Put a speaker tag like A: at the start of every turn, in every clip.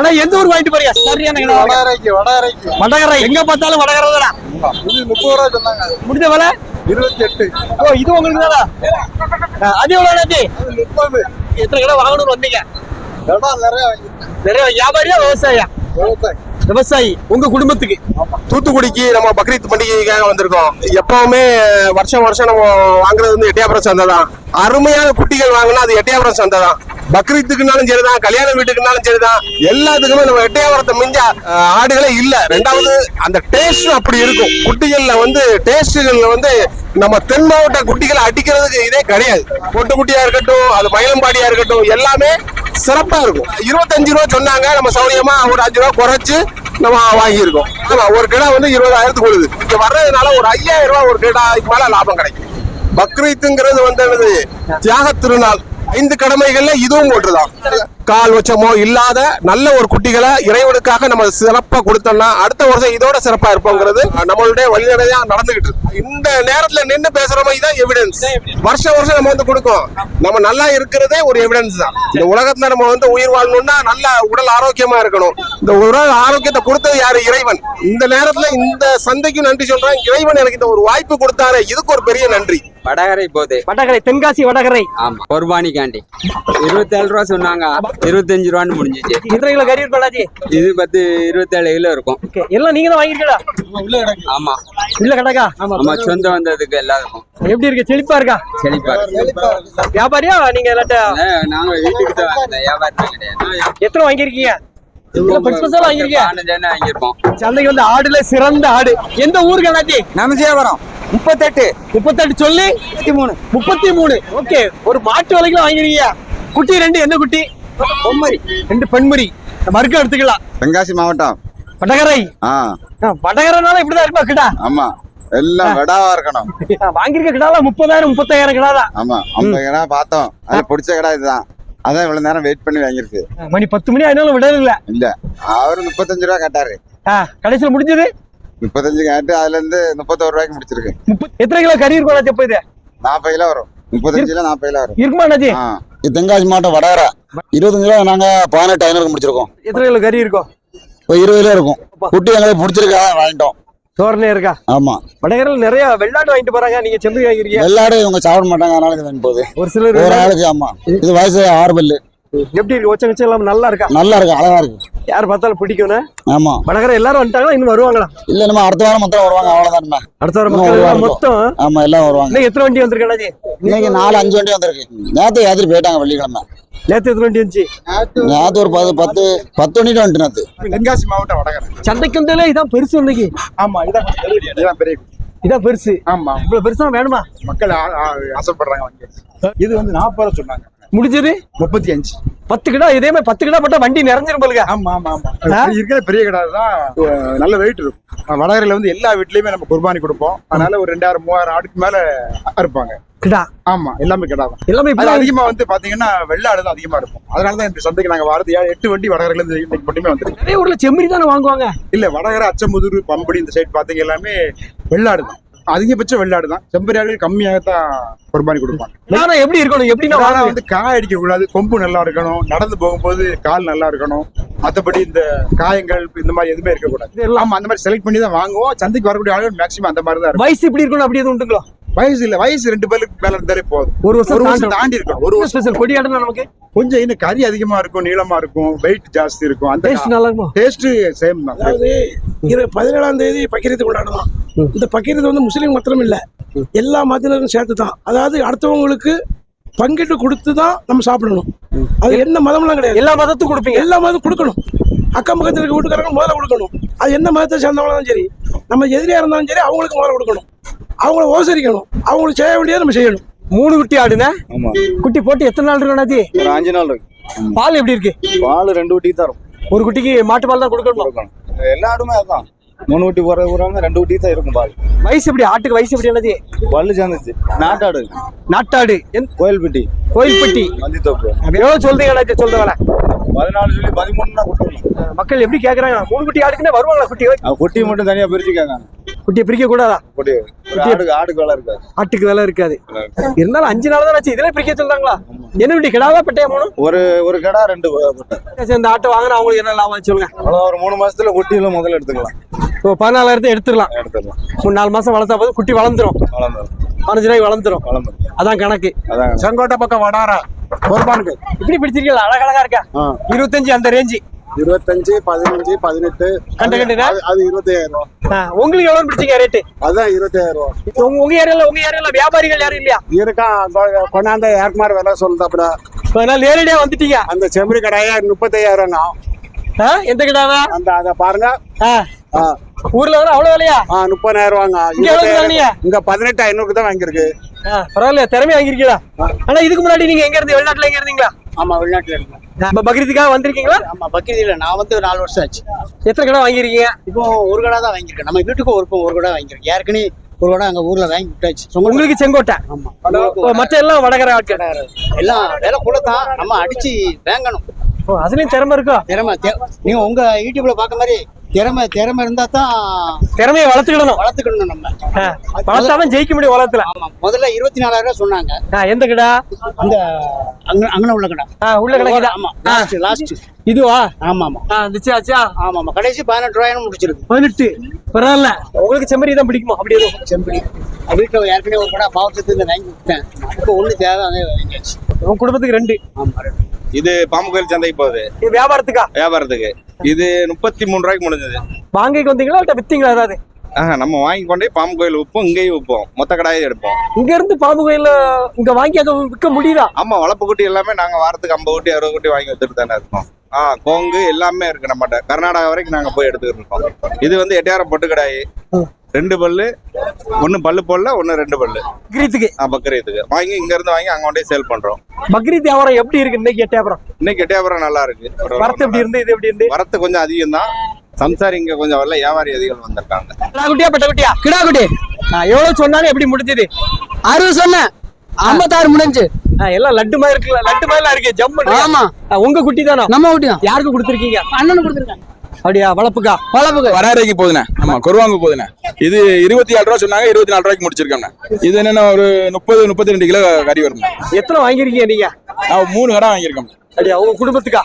A: ஆனா எந்த ஊர் வாங்கிட்டு போறீங்க? சரியான.
B: வடகரைக்கு வடகரைக்கு
A: வடகரை. எங்க பார்த்தாலும் வடகரை தானா
B: முப்பது ரூபா சொன்னாங்க
A: முடிஞ்ச வேலை?
B: இருபத்தி எட்டு
A: ஓ இது உங்களுக்கு தானா அது எவ்வளவு
B: அது முப்பது.
A: எத்தனை கிலோ வாங்கணும்னு வந்தீங்க?
B: இடம் நிறைய
A: நிறைய வியாபாரியா விவசாயியா?
B: விவசாயி.
A: விவசாயி உங்க குடும்பத்துக்கு.
C: தூத்துக்குடிக்கு நம்ம பக்ரீத் பண்டிகைக்காக வந்திருக்கோம். எப்பவுமே வருஷம் வருஷம் நம்ம வாங்குறது வந்து எட்டயபுரம் சந்தை தான். அருமையான குட்டிகள் வாங்கினா அது எட்டயபுரம் சந்தை தான். பக்ரீத்துக்குனாலும் சரிதான் கல்யாண வீட்டுக்குனாலும் சரிதான். எல்லாத்துக்குமே நம்ம எட்டையாவரத்தை மிஞ்ச ஆடுகளே இல்ல. ரெண்டாவது அந்த டேஸ்ட் அப்படி இருக்கும். குட்டிகள்ல வந்து டேஸ்ட்டுகள்ல வந்து நம்ம தென் மாவட்ட குட்டிகளை அடிக்கிறதுக்கு இதே கிடையாது. பொட்டு குட்டியா இருக்கட்டும் அது மயிலம்பாடியா இருக்கட்டும் எல்லாமே சிறப்பா இருக்கும். இருபத்தஞ்சு ரூபா சொன்னாங்க நம்ம சௌரியமா ஒரு அஞ்சு ரூபா குறைச்சு நம்ம வாங்கியிருக்கோம். ஆமா ஒரு கிடா வந்து இருபதாயிரத்துக்கு உழுது இங்க வர்றதுனால ஒரு ஐயாயிரம் ரூபாய் ஒரு கிடாய்க்கு மேல லாபம் கிடைக்கும். பக்ரீத்துங்கிறது வந்து என்னது? தியாக திருநாள். ஐந்து கடமைகள்ல இதுவும் ஒன்றுதான். கால் வச்சமோ இல்லாத நல்ல ஒரு குட்டிகளை இறைவனுக்காக நம்ம சிறப்பா கொடுத்தோம்னா அடுத்த வருஷம் இதோட சிறப்பா இருப்போங்கிறது நம்மளுடைய வழிநடையா நடந்துகிட்டு இருக்கு. இந்த நேரத்துல நின்று பேசுறோமோ இதான் எவிடன்ஸ் வருஷம் வருஷம் நம்ம வந்து கொடுக்கோம். நம்ம நல்லா இருக்கிறதே ஒரு எவிடன்ஸ் தான். இந்த உலகத்துல நம்ம வந்து உயிர் வாழணும்னா நல்ல உடல் ஆரோக்கியமா இருக்கணும். இந்த உடல் ஆரோக்கியத்தை கொடுத்தது யாரு? இறைவன். இந்த நேரத்துல இந்த சந்தைக்கு நன்றி சொல்றேன். இறைவன் எனக்கு இந்த ஒரு வாய்ப்பு கொடுத்தாரு இதுக்கு ஒரு பெரிய நன்றி.
D: வடகரை போகுது
A: வடகரை தென்காசி வடகரை.
D: ஆமா. குர்பானிக்காண்டி இருபத்தி ஏழு ரூபா சொன்னாங்க. இருபத்தஞ்சு ரூபான்னு முடிஞ்சிச்சு.
A: எத்தனை கிலோ கறி அண்ணாச்சி?
D: இது பத்து இருபத்தேழு கிலோ இருக்கும்.
A: ஓகே. எல்லாம் நீங்க தான் வாங்கிருக்கீங்களா
D: ஆமா.
A: இல்ல கணக்கா?
D: ஆமா சொந்த வந்ததுக்கு எல்லாருக்கும்.
A: எப்படி இருக்கு? செழிப்பா இருக்கா?
D: செழிப்பா.
A: வியாபாரியா? நீங்க
D: நாங்க வீட்டுக்கு தான் வியாபாரமே கிடையாது.
A: எத்தனை வாங்கிருக்கீங்க சந்தைக்கு வந்து ஆடுல சிறந்த ஆடு. எந்த ஊருக்கு அண்ணாச்சி?
D: நமசியாபுரம் முப்பத்தெட்டு.
A: முப்பத்தெட்டு சொல்லி.
D: முப்பத்தி மூணு
A: முப்பத்தி மூணு ஓகே. ஒரு மாட்டு விலைக்குள்ள வாங்கிருக்கீங்க குட்டி ரெண்டு என்ன குட்டி?
D: பொம்மரி.
A: ரெண்டு பெண்மரி. மறுக்க எடுத்துக்கலாம்.
E: தென்காசி மாவட்டம்.
A: வடகரை. வடகரைனால இப்படிதான் இருப்பா கிடா?
E: ஆமா. எல்லாம் வெடாவா இருக்கணும்.
A: வாங்கிருக்க கிடால முப்பதாயிரம் முப்பத்தாயிரம் கிடாதான்
E: ஆமா. ஐம்பது கடை பார்த்தோம். அது பிடிச்ச கடை இதுதான். அதான் இவ்வளவு நேரம் வெயிட் பண்ணி வாங்கியிருக்கு.
A: மணி பத்து மணி ஆனாலும் விடல இல்ல.
E: இல்ல. அவரு முப்பத்தஞ்சு ரூபா கேட்டாரு.
A: கடைசியில முடிஞ்சது?
E: முப்பத்தஞ்சு கேட்டு அதுல இருந்து முப்பத்தோரு ரூபாய்க்கு முடிச்சிருக்கு.
A: எத்தனை கிலோ கறி இருக்கும் அண்ணாச்சி இது?
E: நாற்பது கிலோ வரும். முப்பத்தஞ்சுல நாற்பது கிலோ வரும்.
A: இருக்குமா அண்ணாச்சி?
E: ஆ.
F: இது தென்காசி மாவட்டம் வடகரை இருபத்தஞ்சு ரூபா நாங்க பதினெட்டு ஐநூறுக்கு முடிச்சிருக்கோம்.
A: எத்தனை கிலோ கறி இருக்கும்?
F: இப்போ இருபது கிலோ இருக்கும். குட்டி எங்களுக்கு பிடிச்சிருக்கா வாங்கிட்டோம்.
A: தோரணே இருக்கா?
F: ஆமா.
A: வடகரையில் நிறைய வெள்ளாடு வாங்கிட்டு போறாங்க. நீங்க செம்பு வாங்கிருக்கீங்க
F: வெள்ளாடு இவங்க சாப்பிட மாட்டாங்க அதனால இது வாங்கி போகுது.
A: ஒரு சிலர்
F: ஒரு ஆளுக்கு ஆமா. இது வயசு ஆறு பல்லு.
A: எப்படி இருக்கு கச்சம் எல்லாம் நல்லா இருக்கா?
F: நல்லா இருக்கு அழகா இருக்கு.
A: யார் பார்த்தாலும் பிடிக்கும்னு?
F: ஆமா.
A: வடகரை எல்லாரும் வந்துட்டாங்களா? இன்னும் வருவாங்களா?
F: இல்ல நம்ம அடுத்த வாரம் மொத்தம் வருவாங்க. அவ்வளவுதான்
A: அடுத்த வாரம் மொத்தம்?
F: ஆமா எல்லாம் வருவாங்க.
A: எத்தனை வண்டி வந்திருக்கு அண்ணாச்சி?
F: இன்னைக்கு நாலு அஞ்சு வண்டி வந்திருக்கு. நேத்து ஏத்திட்டு போயிட்டாங்க வெள்ளிக்கிழமை.
A: நேத்து எத்தனை வண்டி வந்துச்சு?
F: நேத்து ஒரு பத்து பத்து பத்து வண்டிட்டு வந்துட்டு நேத்து.
B: தென்காசி மாவட்டம் வடகரை.
A: சந்தைக்கு வந்தாலே இதான் பெருசு இன்னைக்கு.
B: ஆமா இதான் இதான் பெரிய
A: இதான் பெருசு.
B: ஆமா.
A: இவ்வளவு பெருசா வேணுமா?
B: மக்கள் ஆசைப்படுறாங்க இது வந்து நாற்பது சொன்னாங்க.
A: முடிஞ்சது?
B: முப்பத்தி அஞ்சு.
A: பத்து கிலோ இதே மாதிரி பத்து கிலோ போட்டா வண்டி நிறைஞ்சிரும் போலுங்க
B: ஆமா ஆமா ஆமா. இருக்கிற பெரிய கடை தான். நல்ல வெயிட் இருக்கும். வடகரையில வந்து எல்லா வீட்லயுமே நம்ம குர்பானி கொடுப்போம். அதனால ஒரு ரெண்டாயிரம் மூவாயிரம் ஆடுக்கு மேல இருப்பாங்க
A: கிடா?
B: ஆமா எல்லாமே கடை தான்.
A: எல்லாமே
B: அது
A: இப்படி
B: அதிகமா வந்து பாத்தீங்கன்னா வெள்ளாடு தான் அதிகமா இருக்கும் அதனால தான் இந்த சந்தைக்கு நாங்க வாரத்து ஏழு எட்டு வண்டி வடகரையில இருந்து இன்னைக்கு மட்டுமே வந்துருக்கு.
A: நிறைய ஊர்ல செம்மறி தானே வாங்குவாங்க?
B: இல்ல வடகரை அச்சமுதுரு பம்படி இந்த சைடு பாத்தீங்க எல்லாமே வெள்ளாடு தான். அதிகபட்ச வெள்ளாடு தான். செம்பரியாடுகள் கம்மியாகத்தான் குர்பானி கொடுப்பாங்க.
A: ஆனா எப்படி இருக்கணும்? எப்படின்னா வாங்க.
B: வந்து காய் அடிக்க கூடாது கொம்பு நல்லா இருக்கணும் நடந்து போகும்போது கால் நல்லா இருக்கணும் மத்தபடி இந்த காயங்கள் இந்த மாதிரி எதுவுமே இருக்கக்கூடாது. ஆமா அந்த மாதிரி செலக்ட் பண்ணி தான் வாங்குவோம். சந்தைக்கு வரக்கூடிய ஆளுகள் மேக்ஸிமம் அந்த மாதிரி தான்
A: வயசு இப்படி இருக்கணும் அப்படி எதுவும் உண்டுங்களோ?
B: வயசு இல்ல வயசு ரெண்டு பேருக்கு மேல இருந்தாலே போதும்.
A: ஒரு வருஷம்
B: ஒரு வருஷம். தாண்டி இருக்கும் ஒரு வருஷம்
A: ஸ்பெஷல் கொடியாடுனா நமக்கு?
B: கொஞ்சம் இன்னும் கறி அதிகமா இருக்கும் நீளமா இருக்கும் வெயிட் ஜாஸ்தி இருக்கும். அந்த
A: டேஸ்ட் நல்லா இருக்கும்
B: டேஸ்ட் சேம் தான்.
G: அதாவது இரு பதினேழாம் தேதி பக்கிரீத்து கொண்டாடுறோம் இந்த பக்கிரீத்து வந்து முஸ்லீம் மாத்திரம் இல்ல. எல்லா மதத்தினரும் சேர்த்து தான் அதாவது அடுத்தவங்களுக்கு பங்கிட்டு கொடுத்து தான் நம்ம சாப்பிடணும். அது என்ன மதம்லாம் கிடையாது.
A: எல்லா மதத்துக்கும் கொடுப்பீங்க?
G: எல்லா மதம் கொடுக்கணும். அக்கம் பக்கத்தில் இருக்க வீட்டுக்காரங்க முதல்ல கொடுக்கணும். அது என்ன மதத்தை சேர்ந்தவங்களும் சரி. நம்ம எதிரியா இருந்தாலும் சரி அவங்களுக்கு முதல்ல கொடுக்கணும். அவங்கள ஓசரிக்கணும் அவங்களுக்கு செய்ய வேண்டியதை நம்ம செய்யணும்.
A: மூணு குட்டி ஆடுன?
F: ஆமா.
A: குட்டி போட்டு எத்தனை நாள் அண்ணாச்சி?
F: ஒரு அஞ்சு நாள் இருக்கு.
A: பால் எப்படி இருக்கு?
F: பால் ரெண்டு தான் இருக்கும்.
A: ஒரு குட்டிக்கு மாட்டு பால் தான் கொடுக்கணும்?
F: எல்லா ஆடுமே அதுதான். மூணு ஊட்டி போற ஊராங்க ரெண்டு ஊட்டி தான் இருக்கும் பால்.
A: வயசு எப்படி? ஆட்டுக்கு வயசு எப்படி அண்ணாச்சி?
F: பல்லு சேர்ந்துச்சு. நாட்டாடு.
A: நாட்டாடு.
F: கோயில்பட்டி.
A: கோயில்பட்டி.
F: மந்தித்தோப்பு.
A: எவ்வளவு சொல்றீங்க அண்ணாச்சி சொல்ற வேலை.
F: பதினாலு சொல்லி பதிமூணு தான் கொடுத்துருக்கோம்
A: மக்கள் எப்படி கேக்குறாங்க? மூணு குட்டி ஆடுக்குன்னா வருவாங்களா குட்டி
F: குட்டி மட்டும் தனியா பிரிச்சு கேட்காங்க
A: குட்டியை பிரிக்க கூடாதா?
H: ஒரு ஆடு ஆடுக்கு வேலை இருக்காது.
A: ஆட்டுக்கு விலை இருக்காது. இருந்தாலும் அஞ்சு நாள் தான் ஆச்சு. இதுல பிரிக்க சொல்றாங்களா? என்ன குட்டி கிடாவா பட்டையா மூணும்
H: ஒரு ஒரு கடை ரெண்டு
A: இந்த ஆட்டை வாங்கினா அவங்களுக்கு என்ன லாபம் சொல்லுங்க.
H: ஒரு மூணு மாசத்துல குட்டியில முதல்ல எடுத்துக்கலாம்.
A: இப்போ பதினாலாயிரத்தை எடுத்துடலாம்.
H: எடுத்துக்கலாம்
A: மூணு நாலு மாசம் வளர்த்தா போது குட்டி வளர்ந்துரும். பதினஞ்சு ரூபாய்க்கு வளர்ந்துரும். அதான் கணக்கு.
I: செங்கோட்டை பக்கம் வடாரா? குர்பானுக்கு.
A: இப்படி பிடிச்சிருக்கீங்களா? அழகழகா இருக்கா. இருபத்தஞ்சு அந்த ரேஞ்சு
I: இருபத்தஞ்சு பதினஞ்சு பதினெட்டு.
A: கண்டு கண்டுனா?
I: அது- அது இருபத்தி ஐயாயிரம் ரூபா
A: உங்களுக்கு எவ்வளவு பிடிச்சிங்க ரேட்டு
I: அதுதான் இருபத்தி ஐயாயிரம் ரூபா
A: உங்க உங்க ஏரியால உங்க ஏரியால வியாபாரிகள் யாரும் இல்லையா?
I: இருக்கான் கொண்டாந்த ஏற்குமார் விலை சொல்லுதாப்புல
A: அதனால நேரடியா வந்துட்டீங்க.
I: அந்த செம்பரி கடையா முப்பத்தையாயிரம்
A: எந்த கிடாவா?
I: அந்த அதை பாருங்க.
A: ஊர்ல வர அவ்வளவு விலையா?
I: முப்பதாயிரம் ரூபாங்க
A: இங்க
I: பதினெட்டு ஐநூறுக்கு தான் வாங்கியிருக்கு.
A: பரவாயில்ல திறமை வாங்கிருக்கீங்களா ஆனா இதுக்கு முன்னாடி நீங்க எங்க இருந்து வெளிநாட்டுல எங்க இருந்தீங்களா?
J: ஆமா வெளிநாட்டுல இருக்கேன்
A: நம்ம பக்ரீத்துக்காக வந்திருக்கீங்களா?
J: ஆமா பக்ரீத் இல்ல நான் வந்து நாலு வருஷம் ஆச்சு.
A: எத்தனை கடை வாங்கிருக்கீங்க
J: இப்போ ஒரு கடை தான் வாங்கியிருக்கேன். நம்ம வீட்டுக்கு ஒரு ஒரு கடை வாங்கியிருக்கேன் ஏற்கனவே ஒரு கடை அங்க ஊர்ல வாங்கி விட்டாச்சு.
A: உங்களுக்கு செங்கோட்டை?
J: ஆமா.
A: மத்த எல்லாம் வடகர ஆட்கள்.
J: எல்லாம் விலை கூட தான். நம்ம அடிச்சு வாங்கணும்.
A: அதுலயும் திறமை இருக்கா?
J: திறமை. நீங்க உங்க யூடியூப்ல பார்க்க மாதிரி திறமை திறமை இருந்தா தான்
A: திறமையை வளர்த்துக்கிடணும்.
J: வளர்த்துக்கணும் நம்ம.
A: வளர்த்தாதான் ஜெயிக்க முடியும் உலகத்துல.
J: ஆமா முதல்ல இருபத்தி நாலாயிரம் ரூபாய் சொன்னாங்க.
A: ஆ, எந்த கடை?
J: அந்த அங்க அங்கன உள்ள கடை.
A: ஆ, உள்ள கிடைக்குதா
J: ஆமா லாஸ்ட் லாஸ்ட்
A: இதுவா?
J: ஆமா ஆமா.
A: ஆ, இருந்துச்சு ஆச்சா?
J: ஆமா ஆமா கடைசி பதினெட்டு ரூபாயும் முடிச்சிருக்கு.
A: பதினெட்டு. பரவாயில்ல. உங்களுக்கு செம்மறி தான் பிடிக்குமா? அப்படி எதுவும்?
J: செம்படி வீட்டில் ஏற்கனவே ஒரு கடை பாவத்துக்கு இந்த வாங்கி விட்டேன். இப்போ ஒண்ணு தேவை அதே வாங்கியாச்சு.
A: உங்க குடும்பத்துக்கு ரெண்டு.
J: ஆமா
K: இது பாம்பு கோயில் சந்தைக்கு போகுது.
A: இது வியாபாரத்துக்கா?
K: வியாபாரத்துக்கு. இது முப்பத்தி மூணு ரூபாய்க்கு முடிஞ்சது.
A: வாங்கிக்கு வந்தீங்களா இல்ல வித்தீங்களா ஏதாவது?
K: ஆஹா நம்ம வாங்கி கொண்டே பாம்பு கோயில் விற்போம் இங்கேயும் விற்போம் மொத்த கடாயே எடுப்போம்.
A: இங்க இருந்து பாம்பு கோயில்ல இங்க வாங்கி அங்க விற்க முடியுதா?
K: ஆமா வளர்ப்பு குட்டி எல்லாமே நாங்க வாரத்துக்கு ஐம்பது குட்டி அறுபது குட்டி வாங்கி வச்சுட்டு தானே இருக்கோம். ஆ கோங்கு எல்லாமே இருக்கு நம்மகிட்ட. கர்நாடகா வரைக்கும் நாங்க போய் எடுத்துக்கிட்டு இருக்கோம். இது வந்து எட்டையாரம் பொட்டு கடாயி. ரெண்டு பல்லு ஒன்னு பல்லு போடல ஒன்னு ரெண்டு பல்லு.
A: பக்ரீத்துக்கு.
K: ஆ, பக்ரீத்துக்கு. வாங்கி இங்க இருந்து வாங்கி அங்க கொண்டே சேல் பண்றோம்.
A: பக்ரீத் வியாபாரம் எப்படி இருக்கு? இன்னைக்கு எட்டயபுரம்
K: இன்னைக்கு எட்டையாபுரம் நல்லா இருக்கு.
A: வரத்து எப்படி இருந்து? இது எப்படி இருந்து?
K: வரத்து கொஞ்சம் அதிகம் தான். சம்சாரி இங்க கொஞ்சம் வரல வியாபாரி அதிகம் வந்திருக்காங்க.
A: கிடா குட்டியா பெட்ட குட்டியா? கிடா குட்டி. எவ்வளவு சொன்னாலும் எப்படி முடிஞ்சது?
L: அறுபது சொன்னேன். ஐம்பத்தாறு முடிஞ்சு.
A: எல்லாம் லட்டு மாதிரி இருக்குல்ல லட்டு மாதிரிலாம் இருக்கு. ஜம்மு
L: ஆமா.
A: உங்க குட்டி தானா?
L: நம்ம தான்.
A: யாருக்கு கொடுத்துருக்கீங்க?
L: அண்ணனு கொடுத்துருக்காங்க.
A: அப்படியா? வளர்ப்புக்கா?
L: வளப்புக்கு
F: வராரைக்கு போகுதுண்ணே ஆமா குருவாங்க போகுதுண்ணே இது இருபத்தி ஏழு ரூபா சொன்னாங்க இருபத்தி நாலு ரூபாய்க்கு முடிச்சிருக்கோண்ணே இது என்னன்னா ஒரு முப்பது முப்பத்தி ரெண்டு கிலோ கறி வரும்
A: எத்தனை வாங்கிருக்கீங்க நீங்க?
F: நான் மூணு கடை வாங்கியிருக்கோம்
A: அப்படியா உங்க குடும்பத்துக்கா?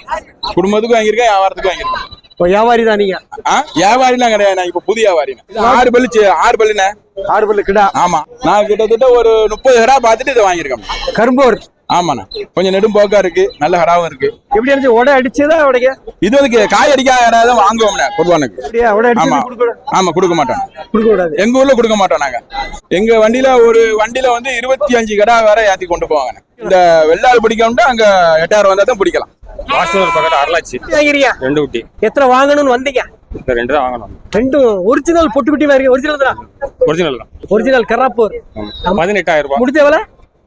F: குடும்பத்துக்கும் வாங்கியிருக்கேன் வியாபாரத்துக்கும் வாங்கியிருக்கேன்
A: இப்போ வியாபாரி தான் நீங்க?
F: ஆ வியாபாரிலாம் கிடையாது நான் இப்ப புது வியாபாரிண்ணே. இது ஆறு பல்லு ஆறு பல்லுண்ணே.
A: ஆறு பல்லு கிடா?
F: ஆமா நான் கிட்டத்தட்ட ஒரு முப்பது கடை பார்த்துட்டு இதை வாங்கியிருக்கேன்
A: கரும்போர்.
F: ஆமாண்ணா. கொஞ்சம் நெடும் போக்கா இருக்கு. நல்ல கடாவும் இருக்கு.
A: எப்படி இருந்துச்சு உடை அடிச்சதா உடைக்க?
F: இது வந்து காய் அடிக்காத வாங்குவோம்ண்ணே குர்பானுக்கு ஆமா. ஆமா கொடுக்க மாட்டோம்.
A: கொடுக்க கூடாது.
F: எங்க ஊர்ல கொடுக்க மாட்டோம் நாங்க. எங்க வண்டியில ஒரு வண்டியில வந்து இருபத்தி அஞ்சு கடை வேற ஏத்தி கொண்டு போவாங்க இந்த வெள்ளாள் பிடிக்கணும்னா அங்க எட்டாயிரம் வந்தா தான் பிடிக்கலாம்.
M: பக்கத்து அரளாச்சி.
A: எப்படி வாங்கிறீங்க
M: ரெண்டு குட்டி.
A: எத்தனை வாங்கணும்னு வந்தீங்க?
M: இந்த ரெண்டு தான் வாங்கணும்.
A: ரெண்டும் ஒரிஜினல் பொட்டு குட்டி மாதிரி ஒரிஜினல் தான்?
M: ஒரிஜினல் தான்.
A: ஒரிஜினல் கராப்பூர்
M: பதினெட்டாயிரம் ரூபாய்.
A: முடிஞ்ச விலை?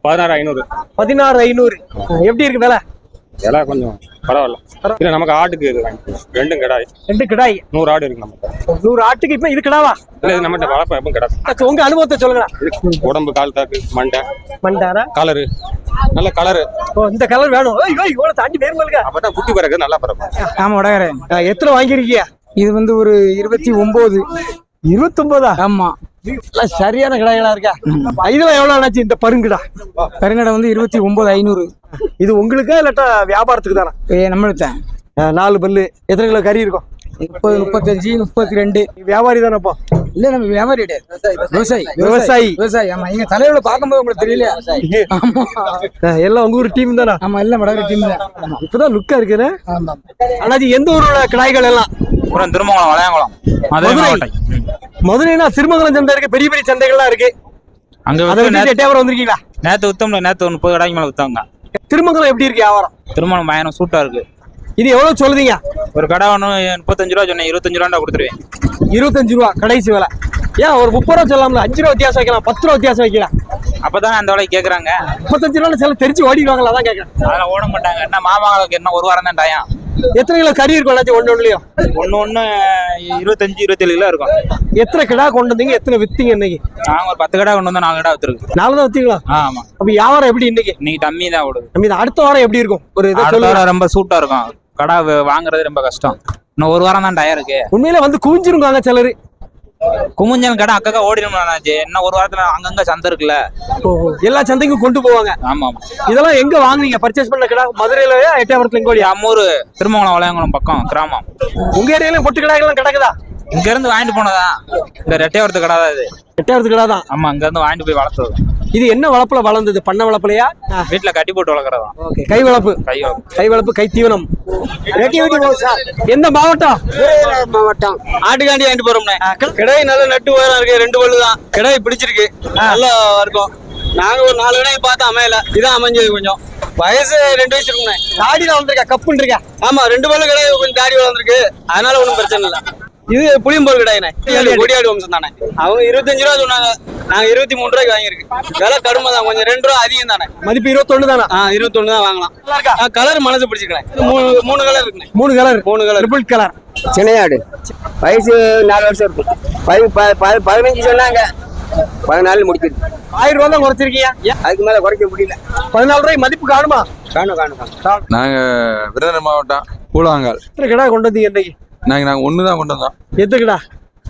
M: பதினாறு ஐநூறு.
A: பதினாறு ஐநூறு. எப்படி இருக்கு விலை?
M: விலை கொஞ்சம் பரவாயில்ல. இல்ல நமக்கு ஆட்டுக்கு இது ரெண்டும் கிடாய்.
A: ரெண்டு கிடாய்?
M: நூறு ஆடு இருக்கு நம்ம
A: நூறு ஆட்டுக்கு இப்ப இது கிடாவா?
M: இல்ல இது நம்மகிட்ட வளர்ப்போம் எப்பவும் கிடக்கும்
A: உங்க அனுபவத்தை சொல்லுங்களா
M: உடம்பு கால் தாக்கு மண்டை.
A: மண்டாரா
M: கலரு. நல்ல கலரு.
A: இந்த கலர் வேணும். ஐயோ இவ்வளவு தாண்டி நேர்மலுங்க
M: அப்பதான் குட்டி பிறகு நல்லா பிறக்கும்.
L: ஆமா உடகரை
A: எத்தனை வாங்கிருக்கீங்க
L: இது வந்து ஒரு இருபத்தி ஒன்பது
A: இருபத்தொன்பதா
L: ஆமா.
A: எல்லாம் சரியான கடாய்களா இருக்கா? இதுல எவ்வளவு ஆனாச்சு இந்த பருங்குடா?
L: பெருங்கடை வந்து இருபத்தி ஒன்பது ஐநூறு.
A: இது உங்களுக்கா இல்லாட்டா வியாபாரத்துக்கு தானா?
L: நம்மளுக்கு தான்
A: நாலு பல்லு. எத்தனை கிலோ கறி இருக்கும்?
L: முப்பது முப்பத்தஞ்சு முப்பத்தி ரெண்டு.
A: வியாபாரி தானே அப்போ?
L: இல்ல நம்ம வியாபாரி விவசாயி
A: விவசாயி.
L: விவசாயி ஆமா. எங்க தலைவரை பார்க்கும்போது உங்களுக்கு தெரியலையா? ஆமா.
A: எல்லாம் உங்க ஊர் டீம் தானா?
L: ஆமா எல்லாம் வடகரை டீம் தான்.
A: இப்பதான் லுக்கா இருக்குன்னு
L: ஆமா.
A: அண்ணாச்சி எந்த ஊரோட கடாய்கள் எல்லாம்?
M: அப்புறம் திருமங்கலம் வளையங்குளம்.
A: மதுரை. மதுரைனா திருமங்கலம் சந்தை இருக்கு பெரிய பெரிய சந்தைகள்லாம் இருக்கு.
M: அங்க
A: எட்டாயிரம் வந்திருக்கீங்களா?
M: நேத்து வித்தோம்ல நேத்து முப்பது கடைக்கு மேல வித்தாங்க.
A: திருமங்கலம் எப்படி இருக்கு வியாபாரம்?
M: திருமணம் பயணம் சூட்டா இருக்கு.
A: இது எவ்வளவு சொல்லுதீங்க?
M: ஒரு கடை ஒன்று முப்பத்தஞ்சு ரூபா சொன்னேன். இருபத்தஞ்சு ரூபா கொடுத்துருவேன்.
A: இருபத்தஞ்சு ரூபா கடைசி விலை. ஏன் ஒரு முப்பது ரூபா சொல்லலாம்ல? அஞ்சு ரூபா வித்தியாசம் வைக்கலாம். பத்து ரூபா வித்தியாசம் வைக்கலாம்.
M: அப்பதானே அந்த விலைக்கு கேக்குறாங்க.
A: முப்பத்தஞ்சு ரூபா சில தெரிஞ்சு ஓடிடுவாங்களா அதான் கேட்கறேன்
M: அதெல்லாம் ஓட மாட்டாங்க. என்ன மாமாங்களுக்கு என்ன ஒரு வாரம் தான் டயம்
A: எத்தனை கிலோ கறி இருக்கும் அண்ணாச்சி ஒன்று ஒன்றுலையும்
M: ஒண்ணு ஒண்ணு இருபத்தஞ்சு இருபத்தேழு கிலோ இருக்கும்.
A: எத்தனை கிடா கொண்டு வந்தீங்க? எத்தனை வித்தீங்க இன்னைக்கு?
M: நாங்க ஒரு பத்து கடை கொண்டு வந்து நாலு கடை வித்துருக்கு
A: நாலு தான் வித்தீங்களா?
M: ஆமா.
A: அப்ப வியாபாரம் எப்படி இன்னைக்கு?
M: இன்னைக்கு டம்மி தான் ஓடுது.
A: இது அடுத்த வாரம் எப்படி இருக்கும்? ஒரு இதை
M: ரொம்ப சூட்டா இருக்கும். கடை வாங்குறது ரொம்ப கஷ்டம். இன்னும் ஒரு வாரம் தான் டயம் இருக்கு.
A: உண்மையில வந்து குவிஞ்சிருக்காங்க சிலரு.
D: குமுஞ்சன் கடை அக்கா ஓடிடும்னாச்சு என்ன ஒரு வாரத்துல அங்கங்க சந்தை இருக்குல்ல.
A: எல்லா சந்தைக்கும் கொண்டு போவாங்க.
D: ஆமா
A: இதெல்லாம் எங்க வாங்குவீங்க பர்ச்சேஸ் பண்ண கடை? மதுரையிலயா எட்டயபுரத்துல எங்க ஓடியா
D: அம்மூர் திருமங்கலம் வளையங்குளம் பக்கம் கிராமம்.
A: உங்க ஏரியாலயும் பொட்டு கடைகள்லாம் கிடக்குதா?
D: இங்க இருந்து வாங்கிட்டு போனதா? இந்த ரெட்டையவரத்து கடை தான் இது.
A: எட்டயபுரத்து கடை தான்.
D: ஆமா இங்க இருந்து வாங்கிட்டு போய் வளர்த்தது.
A: இது என்ன வளப்புல வளர்ந்தது? பண்ண வளப்புலையா?
D: வீட்டுல கட்டி போட்டு வளர்க்குறதா?
A: ஓகே. கை வளப்பு.
D: கை
A: கை வளப்பு கை தீவனம். எந்த மாவட்டம்?
N: மாவட்டம்.
D: ஆட்டுக்காண்டி வாங்கிட்டு போறோம்னே கிடாய் நல்ல நட்டு உயரம் இருக்கு ரெண்டு பல்லு தான். கிடாய் பிடிச்சிருக்கு. நல்லா இருக்கும். நாங்க ஒரு நாலு கிடாய் பார்த்து அமையல. இதான் அமைஞ்சது கொஞ்சம். வயசு ரெண்டு வயசு இருக்குண்ணே
A: தாடியில வந்திருக்கா கப்புன்னு இருக்கா?
D: ஆமா ரெண்டு பல்லு கிடாய் கொஞ்சம் தாடி வளர்ந்துருக்கு. அதனால ஒன்றும் பிரச்சனை இல்லை. இது புளியம்போர் கிடாய்ண்ணே கொடியாடு வம்சம் தானே. அவங்க இருபத்தஞ்சு ரூபா சொன்னாங்க. நாங்க இருபத்தி மூணு ரூபாய்க்கு வாங்கியிருக்கு. விலை கடுமை தான் கொஞ்சம் ரெண்டு ரூபா அதிகம் தானே?
A: மதிப்பு இருபத்தொன்னு தானா?
D: ஆ இருபத்தொன்னு தான் வாங்கலாம். கலர் மனசு பிடிச்சிக்கலாம் மூணு மூணு கலர் இருக்குண்ணே.
A: மூணு கலர்
D: மூணு கலர்
A: ட்ரிபிள் கலர்
N: சினையாடு வயசு நாலு வருஷம் இருக்கும் பதினஞ்சு சொன்னாங்க. பதினாலு முடிக்குது.
A: ஆயிரம் ரூபா தான் குறைச்சிருக்கீங்க. ஏன்?
N: அதுக்கு மேல குறைக்க முடியல.
A: பதினாலு ரூபாய் மதிப்பு காணுமா?
N: காணும் காணும் காணும்.
O: நாங்க விருதுநகர் மாவட்டம் பூலாங்கால்
A: எத்தனை கடை கொண்டு வந்தீங்க இன்னைக்கு
O: நாங்க நாங்க ஒண்ணு தான் கொண்டு வந்தோம்.
A: எத்து கடா?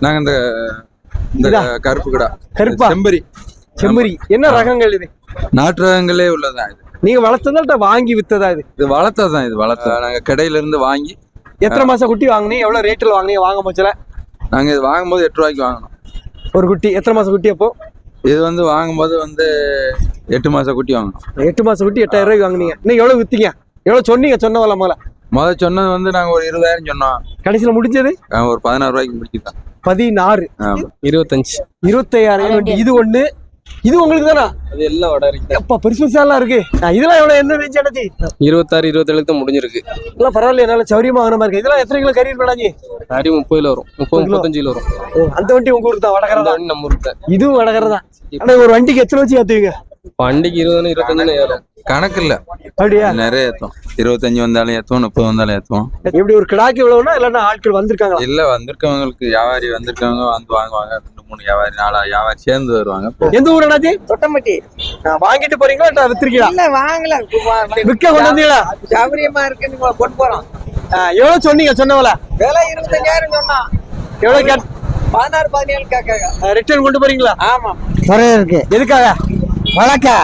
O: நாங்க இந்த இந்த? கருப்பு கடா.
A: கருப்பா?
O: செம்பரி.
A: செம்மறி என்ன ரகங்கள் இது?
O: நாட்டு ரகங்களே உள்ளதான் இது?
A: நீங்க வளர்த்ததா இல்ல வாங்கி வித்ததா இது?
O: இது வளர்த்ததுதான் இது வளர்த்தது. நாங்க கடையில இருந்து வாங்கி
A: எத்தனை மாசம் குட்டி வாங்குனீங்க? எவ்வளவு ரேட்ல வாங்குனீங்க? வாங்க போச்சுல
O: நாங்க இது வாங்கும்போது எட்டு ரூபாய்க்கு வாங்கினோம்.
A: ஒரு குட்டி. எத்தனை மாசம் குட்டி அப்போ?
O: இது வந்து வாங்கும்போது வந்து எட்டு மாசம் குட்டி வாங்கினோம்.
A: எட்டு மாசம் குட்டி எட்டாயிரம் ரூபாய்க்கு வாங்குனீங்க. இன்னும் எவ்வளவு வித்தீங்க? எவ்வளவு சொன்னீங்க? சொன்ன வரல முதல்ல
O: முத சொன்னது வந்து நாங்க ஒரு இருபதாயிரம் சொன்னோம்.
A: கடைசியில முடிஞ்சது?
O: நாங்க ஒரு பதினாறு ரூபாய்க்கு முடிச்சுதான்
A: பதினாறு.
P: இருபத்தஞ்சு.
A: இருபத்தையாயிரம் இது ஒண்ணு. இது உங்களுக்கு தானா?
P: அது எல்லாம் வட இருக்கு.
A: அப்பா பெருசு பெருசாலாம் இருக்கு. ஆ, இதெல்லாம் எவ்வளவு என்ன ரேஞ்ச் அண்ணாச்சி?
P: இருபத்தாறு இருபத்தேழுக்கு தான் முடிஞ்சிருக்கு.
A: இதெல்லாம் பரவாயில்ல என்னால சௌரியமா வாங்கின மாதிரி இருக்கு. இதெல்லாம் எத்தனை கிலோ கறி வேணாச்சி
P: அடி முப்பதுல வரும். முப்பது முப்பத்தஞ்சு வரும்.
A: அந்த வண்டி உங்க ஊருக்கு தான் வடகரை தான்?
P: நம்ம ஊருக்கு தான்.
A: இதுவும் வடகரை தான். ஆனா ஒரு வண்டிக்கு எத்தனை வச்சு ஏத்துவீங்க?
P: வண்டிக்கு இருபதுன்னு இருபத்தஞ்சுன்னு ஏறும்
O: கணக்கு இல்ல
A: அப்படியா?
O: நிறைய ஏத்துவோம் இருபத்தஞ்சு வந்தாலும் ஏத்துவோம் முப்பது வந்தாலும் ஏத்துவோம்
A: எப்படி ஒரு கிடாக்கு எவ்வளவுனா இல்லன்னா ஆட்கள் வந்திருக்காங்களா?
O: இல்ல வந்திருக்கவங்களுக்கு வியாபாரி வந்திருக்கவங்க வந்து வாங்குவாங்க. ரெண்டு மூணு வியாபாரி நாலா வியாபாரி சேர்ந்து வருவாங்க.
A: எந்த ஊர் அண்ணாச்சி
N: தொட்டம்பட்டி.
A: வாங்கிட்டு போறீங்களா வித்திருக்கீங்களா?
N: இல்ல வாங்கல.
A: விற்க கொண்டு வந்தீங்களா
N: சௌகரியமா இருக்குன்னு கொண்டு போறோம்.
A: எவ்வளவு சொன்னீங்க சொன்னவள
N: விலை? இருபத்தஞ்சாயிரம் சொன்னா.
A: எவ்வளவு
N: பதினாறு பதினேழு கேட்காங்க.
A: ரிட்டர்ன் கொண்டு போறீங்களா?
N: ஆமா
Q: குறைய இருக்கு.
A: எதுக்காக?
Q: வழக்கா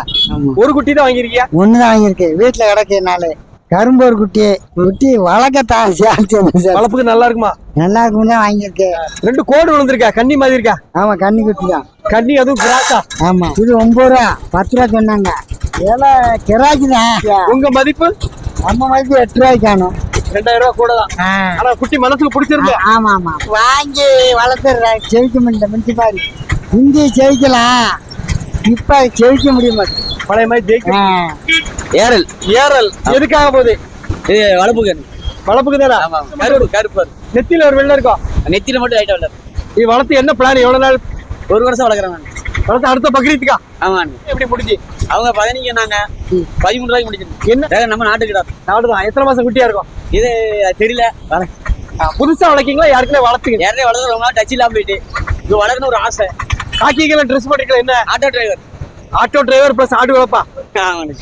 A: ஒரு குட்டி தான் வாங்கிருக்கியா
Q: ஒண்ணுதான் வாங்கியிருக்கு வீட்டுல கிடக்கு நாலு. கரும்பு ஒரு குட்டி குட்டி வழக்கத்தான் சேர்த்து
A: வளப்புக்கு நல்லா இருக்குமா?
Q: நல்லா இருக்கும் தான் வாங்கியிருக்கு
A: ரெண்டு கோடு விழுந்திருக்கா? கன்னி மாதிரி இருக்கா?
Q: ஆமா கண்ணி குட்டி தான்.
A: கன்னி அதுவும் கிராக்கா?
Q: ஆமா. இது ஒன்பது ரூபா பத்து ரூபா சொன்னாங்க. ஏழை கிராக்கி தான்.
A: உங்க மதிப்பு?
Q: நம்ம மதிப்பு எட்டு ரூபாய்க்கு காணும்.
A: ரெண்டாயிரம் ரூபாய் கூட தான். ஆனா குட்டி மனசுக்கு பிடிச்சிருந்தா?
Q: ஆமா ஆமா. வாங்கி வளர்த்துற செவிக்க முடியல மிஞ்சி பாரு இந்தி செவிக்கலாம் இப்ப செவிக்க முடிய மாட்டேங்குது
A: பழைய மாதிரி ஜெயிக்க.
D: ஏரல்.
A: ஏறல் எதுக்காக போகுது?
D: இது வளப்புக்கு
A: வளப்புக்கு தானே?
D: கருப்பு கருப்பு.
A: நெத்தியில ஒரு வெள்ளம் இருக்கும்
D: நெத்தியில மட்டும் லைட்டா வளர்
A: இது வளர்த்து என்ன பிளான் எவ்வளவு நாள்?
D: ஒரு வருஷம் வளர்க்குறேன்
A: வளர்த்து அடுத்த பக்ரீத்துக்கா?
D: ஆமா
A: எப்படி முடிஞ்சு?
D: அவங்க பதினஞ்சு நாங்க பதிமூணு ரூபாய்க்கு முடிச்சிருக்கோம்
A: என்ன?
D: நம்ம நாட்டுக்கு
A: நாடுதான் எத்தனை மாசம் குட்டியா இருக்கும்?
D: இது தெரியல.
A: ஆ, புதுசா வளர்க்கீங்களா? யாருக்குமே வளர்த்துங்க
D: யாரையும் வளர்ந்து ரொம்ப நாள் டச் இல்லாம போயிட்டு. இது வளர்க்கணும் ஒரு ஆசை.
A: காக்கிக்கெல்லாம் ட்ரெஸ் பண்ணிக்கலாம் என்ன?
D: Auto driver
A: auto driver plus ஆடு வளர்ப்பா.
D: ஆமாண்ணே